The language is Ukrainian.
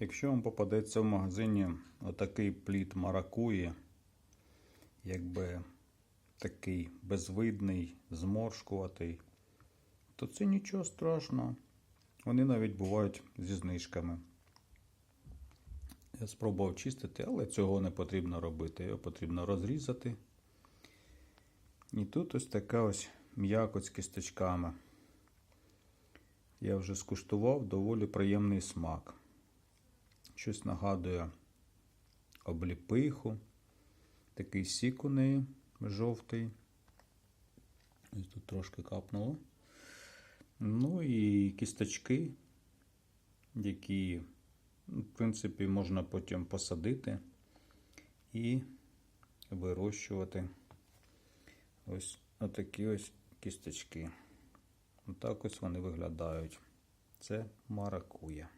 Якщо вам попадеться в магазині отакий плід маракуї, якби такий безвидний, зморшкуватий, то це нічого страшного. Вони навіть бувають зі знижками. Я спробував чистити, але цього не потрібно робити. Його потрібно розрізати. І тут ось така ось м'якоть з кісточками. Я вже скуштував доволі приємний смак. Щось нагадує обліпиху. Такий сік у неї жовтий. Ось тут трошки капнуло. Ну і кісточки, які, в принципі, можна потім посадити і вирощувати. Ось отакі ось кісточки. Отак ось вони виглядають. Це маракуя.